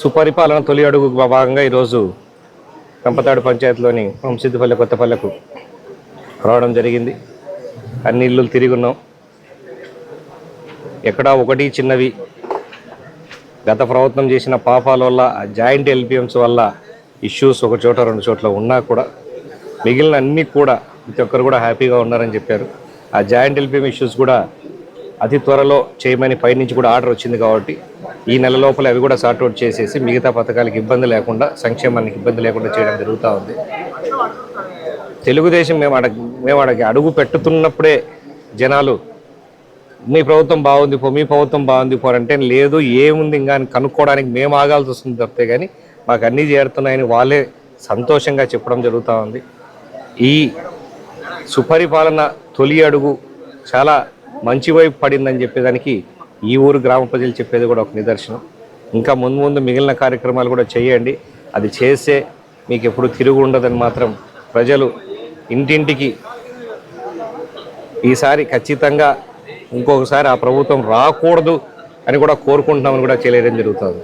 సుపరిపాలన తొలి అడుగు భాగంగా ఈరోజు కంపతాడు పంచాయతీలోని వంశీద్దిపల్లె కొత్తపల్లెకు రావడం జరిగింది. అన్ని ఇల్లు తిరిగి ఉన్నాం. ఎక్కడా ఒకటి చిన్నవి. గత ప్రభుత్వం చేసిన పాపాల వల్ల జాయింట్ ఎల్పిఎంస్ వల్ల ఇష్యూస్ ఒక చోట రెండు చోట్ల ఉన్నా కూడా మిగిలిన అన్ని కూడా ప్రతి ఒక్కరు కూడా హ్యాపీగా ఉన్నారని చెప్పారు. ఆ జాయింట్ ఎల్పిఎం ఇష్యూస్ కూడా అతి త్వరలో చేయమని పైనుంచి కూడా ఆర్డర్ వచ్చింది కాబట్టి ఈ నెల లోపల అవి కూడా సార్ట్అవుట్ చేసేసి మిగతా పథకాలకు ఇబ్బంది లేకుండా సంక్షేమానికి ఇబ్బంది లేకుండా చేయడం జరుగుతూ ఉంది. తెలుగుదేశం మేము అడ మేము అడగ అడుగు పెట్టుతున్నప్పుడే జనాలు మీ ప్రభుత్వం బాగుంది పో మీ ప్రభుత్వం బాగుంది పోరంటే లేదు ఏముంది ఇంకా అని కనుక్కోవడానికి మేము ఆగాల్సి వస్తుంది తప్పితే కానీ మాకు అన్నీ చేరుతున్నాయని వాళ్ళే సంతోషంగా చెప్పడం జరుగుతూ ఉంది. ఈ సుపరిపాలన తొలి అడుగు చాలా మంచి వైపు పడిందని చెప్పేదానికి ఈ ఊరు గ్రామ ప్రజలు చెప్పేది కూడా ఒక నిదర్శనం. ఇంకా ముందు ముందు మిగిలిన కార్యక్రమాలు కూడా చేయండి. అది చేస్తే మీకు ఎప్పుడు తిరుగు ఉండదని మాత్రం ప్రజలు ఇంటింటికి ఈసారి ఖచ్చితంగా ఇంకొకసారి ఆ ప్రభుత్వం రాకూడదు అని కూడా కోరుకుంటున్నామని కూడా చేయలేయడం జరుగుతుంది.